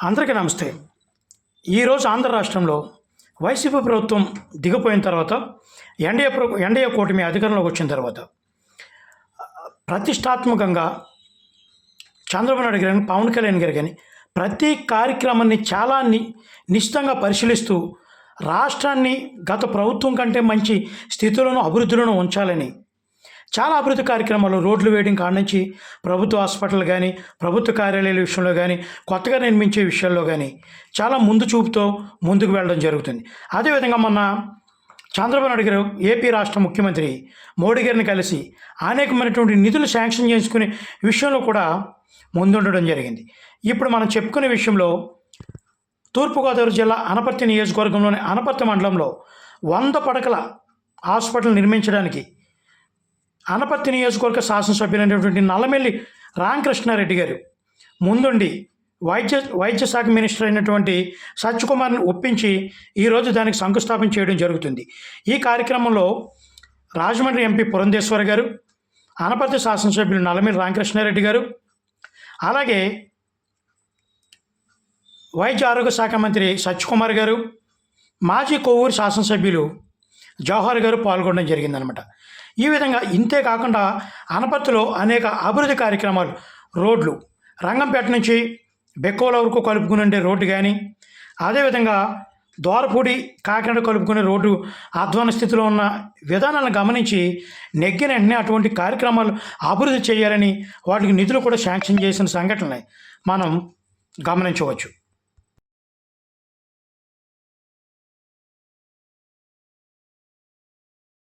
అందరికీ నమస్తే. ఈరోజు ఆంధ్ర రాష్ట్రంలో వైసీపీ ప్రభుత్వం దిగిపోయిన తర్వాత ఎన్డీఏ ప్ర ఎన్డీఏ కూటమి అధికారంలోకి వచ్చిన తర్వాత ప్రతిష్టాత్మకంగా చంద్రబాబు నాయుడు గారు కానీ పవన్ కళ్యాణ్ గారు కానీ ప్రతి కార్యక్రమాన్ని చాలా ని నిశ్చితంగా పరిశీలిస్తూ రాష్ట్రాన్ని గత ప్రభుత్వం కంటే మంచి స్థితిలోనూ అభివృద్ధిలోనూ ఉంచాలని చాలా అభివృద్ధి కార్యక్రమాలు రోడ్లు వేయడం కాడ నుంచి ప్రభుత్వ హాస్పిటల్ కానీ ప్రభుత్వ కార్యాలయాల విషయంలో కానీ కొత్తగా నిర్మించే విషయాల్లో కానీ చాలా ముందు చూపుతో ముందుకు వెళ్ళడం జరుగుతుంది. అదేవిధంగా మొన్న చంద్రబాబు నాయుడు గారు ఏపీ రాష్ట్ర ముఖ్యమంత్రి మోడీ గారిని కలిసి అనేకమైనటువంటి నిధులు శాంక్షన్ చేసుకునే విషయంలో కూడా ముందుండడం జరిగింది. ఇప్పుడు మనం చెప్పుకునే విషయంలో తూర్పుగోదావరి జిల్లా అనపర్తి నియోజకవర్గంలోని అనపర్తి మండలంలో వంద పడకల హాస్పిటల్ నిర్మించడానికి అనపత్తి నియోజకవర్గ శాసనసభ్యులైనటువంటి నల్లమెల్లి రామకృష్ణారెడ్డి గారు ముందుండి వైద్య వైద్య శాఖ మినిస్టర్ అయినటువంటి సత్యకుమార్ని ఒప్పించి ఈరోజు దానికి శంకుస్థాపన చేయడం జరుగుతుంది. ఈ కార్యక్రమంలో రాజమండ్రి ఎంపీ పురంధేశ్వర గారు అనపర్తి శాసనసభ్యులు నల్లమిరి రామకృష్ణారెడ్డి గారు అలాగే వైద్య ఆరోగ్య శాఖ మంత్రి సత్యకుమార్ గారు మాజీ కొవ్వూరు శాసనసభ్యులు జవహర్ గారు పాల్గొనడం జరిగిందనమాట. ఈ విధంగా ఇంతే కాకుండా అనపర్తిలో అనేక అభివృద్ధి కార్యక్రమాలు రోడ్లు రంగంపేట నుంచి బెక్కోల వరకు కలుపుకునే రోడ్డు కానీ అదేవిధంగా దోరపూడి కాకినాడ కలుపుకునే రోడ్డు అధ్వాన స్థితిలో ఉన్న విధానాలను గమనించి నెగ్గిన వెంటనే అటువంటి కార్యక్రమాలు అభివృద్ధి చేయాలని వాటికి నిధులు కూడా శాంక్షన్ చేసిన సంఘటనని మనం గమనించవచ్చు.